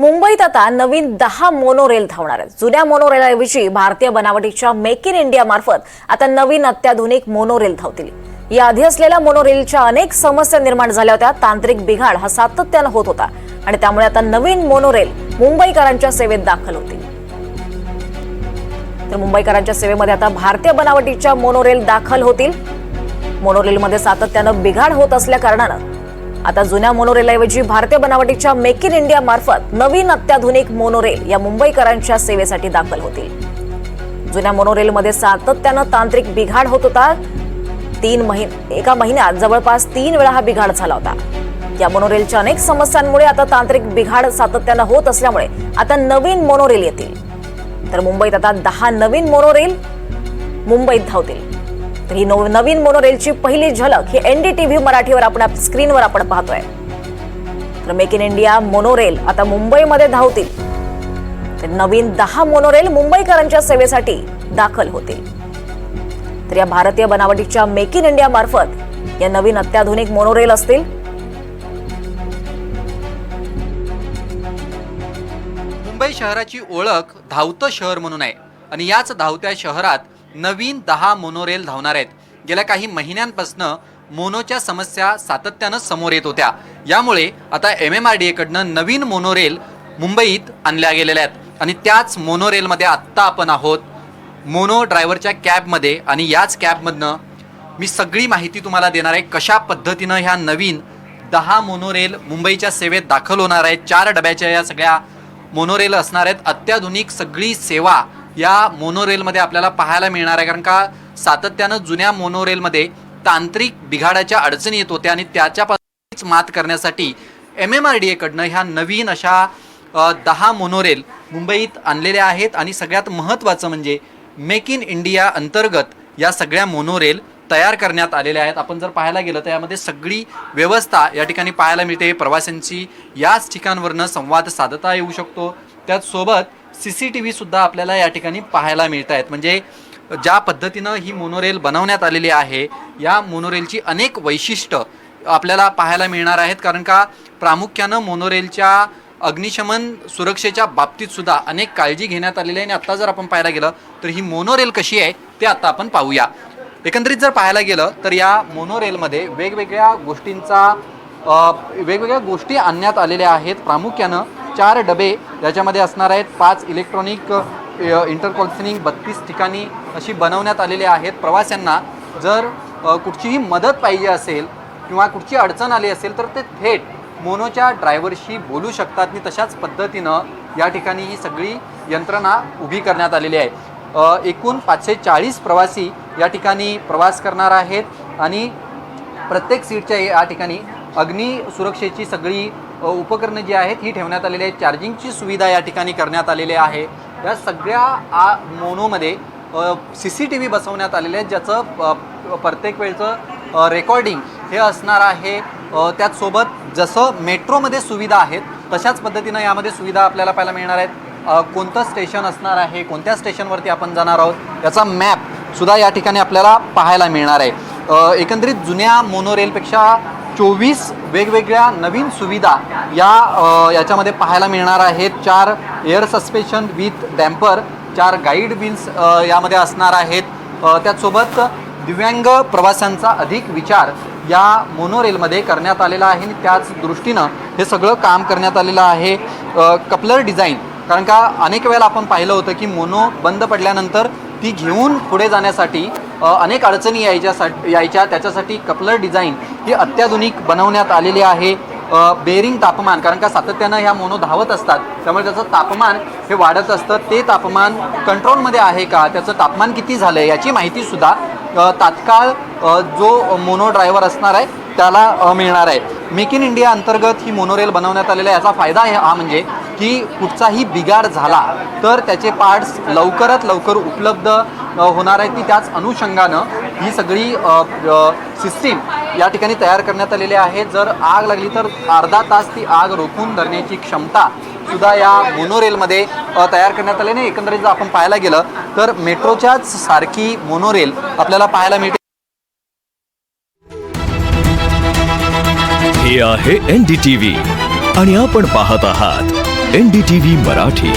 मुंबईत आता नवीन दहा मोनोरेल धावणार आहेत. जुन्या मोनोरेलऐवजी भारतीय बनावटीच्या मेक इन इंडिया मार्फत आता नवीन अत्याधुनिक मोनोरेल धावतील. या आधी असलेल्या मोनोरेलच्या अनेक समस्या निर्माण झाल्या होत्या. तांत्रिक बिघाड हा सातत्यानं होत होता. आणि त्यामुळे आता नवीन मोनोरेल मुंबईकरांच्या सेवेत दाखल होतील. तर मुंबईकरांच्या सेवेमध्ये आता भारतीय बनावटीच्या मोनोरेल दाखल होतील. मोनोरेलमध्ये सातत्यानं बिघाड होत असल्या कारणानं आता जुन्या मोनोरेलऐवजी भारतीय बनावटीच्या मेक इन इंडिया मार्फत नवीन अत्याधुनिक मोनोरेल या मुंबईकरांच्या सेवेसाठी दाखल होतील. जुन्या मोनोरेलमध्ये सातत्यानं तांत्रिक बिघाड होत होता. तीन महिने एका महिन्यात जवळपास तीन वेळा हा बिघाड झाला होता. या मोनोरेलच्या अनेक समस्यांमुळे आता तांत्रिक बिघाड सातत्यानं होत असल्यामुळे आता नवीन मोनोरेल येतील. तर मुंबईत आता दहा नवीन मोनोरेल मुंबईत धावतील. तर ही नवीन मोनोरेलची पहिली झलक ही एनडीटीव्ही मराठीवर आपण स्क्रीनवर आपण पाहतोय. तर मेक इन इंडिया मोनोरेल आता मुंबईमध्ये धावतील. तर नवीन दहा मोनोरेल मुंबईकरांच्या सेवेसाठी दाखल होतील. तर या भारतीय बनावटीच्या मेक इन इंडिया मार्फत या नवीन अत्याधुनिक मोनोरेल असतील. मुंबई शहराची ओळख धावतं शहर म्हणून आहे. आणि याच धावत्या शहरात नवीन दहा मोनोरेल धावणार आहेत. गेल्या काही महिन्यांपासून मोनोच्या समस्या सातत्यानं समोर येत होत्या. यामुळे आता एम एम आर डी एकडनं नवीन मोनोरेल मुंबईत आणल्या गेलेल्या आहेत. आणि त्याच मोनोरेलमध्ये आत्ता आपण आहोत मोनो ड्रायव्हरच्या कॅबमध्ये. आणि याच कॅबमधनं मी सगळी माहिती तुम्हाला देणार आहे कशा पद्धतीनं ह्या नवीन दहा मोनोरेल मुंबईच्या सेवेत दाखल होणार आहेत चार डब्याच्या या सगळ्या मोनोरेल असणार आहेत. अत्याधुनिक सगळी सेवा या मोनोरेलमध्ये आपल्याला पाहायला मिळणार आहे. कारण का सातत्यानं जुन्या मोनोरेलमध्ये तांत्रिक बिघाडाच्या अडचणी येत होत्या आणि त्याच्यापासूनच मात करण्यासाठी एम एम आर डी एकडनं ह्या नवीन अशा दहा मोनोरेल मुंबईत आणलेल्या आहेत. आणि सगळ्यात महत्त्वाचं म्हणजे मेक इन इंडिया अंतर्गत या सगळ्या मोनोरेल तयार करण्यात आलेल्या आहेत. आपण जर पाहायला गेलं तर यामध्ये सगळी व्यवस्था या ठिकाणी पाहायला मिळते. प्रवाशांची याच ठिकाणवरनं संवाद साधता येऊ शकतो. त्याचसोबत सी सी टी व्हीसुद्धा आपल्याला या ठिकाणी पाहायला मिळत आहेत म्हणजे ज्या पद्धतीनं ही मोनोरेल बनवण्यात आलेली आहे या मोनोरेलची अनेक वैशिष्ट्य आपल्याला पाहायला मिळणार आहेत. कारण का प्रामुख्यानं मोनोरेलच्या अग्निशमन सुरक्षेच्या बाबतीतसुद्धा अनेक काळजी घेण्यात आलेली आहे. आणि आत्ता जर आपण पाहायला गेलं तर ही मोनोरेल कशी आहे ते आत्ता आपण पाहूया. एकंदरीत जर पाहायला गेलं तर या मोनोरेलमध्ये वेगवेगळ्या गोष्टींचा वेगवेगळ्या गोष्टी आणण्यात आलेल्या आहेत. प्रामुख्यानं चार डबे याच्यामध्ये असणार आहेत. पाच इलेक्ट्रॉनिक इंटरकॉन्सिनिंग बत्तीस ठिकाणी अशी बनवण्यात आलेली आहेत. प्रवाशांना जर कुठचीही मदत पाहिजे असेल किंवा कुठची अडचण आली असेल तर ते थेट मोनोच्या ड्रायव्हरशी बोलू शकतात. आणि तशाच पद्धतीनं या ठिकाणी ही सगळी यंत्रणा उभी करण्यात आलेली आहे. एकूण पाचशे चाळीस प्रवासी या ठिकाणी प्रवास करणार आहेत आणि प्रत्येक सीटच्या या ठिकाणी अग्नी सुरक्षेची सगळी उपकरणं जी आहेत ही ठेवण्यात आलेली आहेत. चार्जिंगची सुविधा या ठिकाणी करण्यात आलेली आहे. या सगळ्या आ मोनोमध्ये सी सी टी व्ही बसवण्यात आलेले आहेत ज्याचं प्रत्येक वेळचं रेकॉर्डिंग हे असणार आहे. त्याचसोबत जसं मेट्रोमध्ये सुविधा आहेत तशाच पद्धतीनं यामध्ये सुविधा आपल्याला पाहायला मिळणार आहेत. कोणतं स्टेशन असणार आहे कोणत्या स्टेशनवरती आपण जाणार आहोत याचा मॅप सुद्धा या ठिकाणी आपल्याला पाहायला मिळणार आहे. एकंदरीत जुन्या मोनोरेलपेक्षा चोवीस वेगवेगळ्या नवीन सुविधा या याच्यामध्ये पाहायला मिळणार आहेत. चार एअर सस्पेन्शन विथ डॅम्पर चार गाईड विन्स यामध्ये असणार आहेत. त्याचसोबत दिव्यांग प्रवाशांचा अधिक विचार या मोनोरेलमध्ये करण्यात आलेला आहे आणि त्याच दृष्टीनं हे सगळं काम करण्यात आलेलं आहे. कपलर डिझाईन कारण का अनेक वेळेला आपण पाहिलं होतं की मोनो बंद पडल्यानंतर ती घेऊन पुढे जाण्यासाठी अनेक अडचणी यायच्यासाठी यायच्या. त्याच्यासाठी कपलर डिझाईन ही अत्याधुनिक बनवण्यात आलेली आहे. बेरिंग तापमान कारण का सातत्यानं ह्या मोनो धावत असतात. त्यामुळे त्याचं तापमान हे वाढत असतं. ते तापमान कंट्रोलमध्ये आहे का? त्याचं तापमान किती झालं आहे याची माहितीसुद्धा तात्काळ जो मोनो ड्रायव्हर असणार आहे त्याला मिळणार आहे. मेक इन इंडिया अंतर्गत ही मोनोरेल बनवण्यात आलेला आहे. याचा फायदा आहे हा म्हणजे की कुठचाही बिगाड झाला तर त्याचे पार्ट्स लवकरात लवकर उपलब्ध होणार आहेत. ती त्याच अनुषंगानं ही सगळी सिस्टीम या ठिकाणी तयार करण्यात आलेली आहे. जर आग लागली तर अर्धा तास ती आग रोखून धरण्याची क्षमता सुद्धा या मोनोरेलमध्ये तयार करण्यात आली नाही. एकंदरीत जर आपण पाहायला गेलं तर मेट्रोच्याच सारखी मोनोरेल आपल्याला पाहायला मिळते. हे आहे एन डी टी व्ही आणि आपण पाहत आहात एनडीटीव्ही मराठी.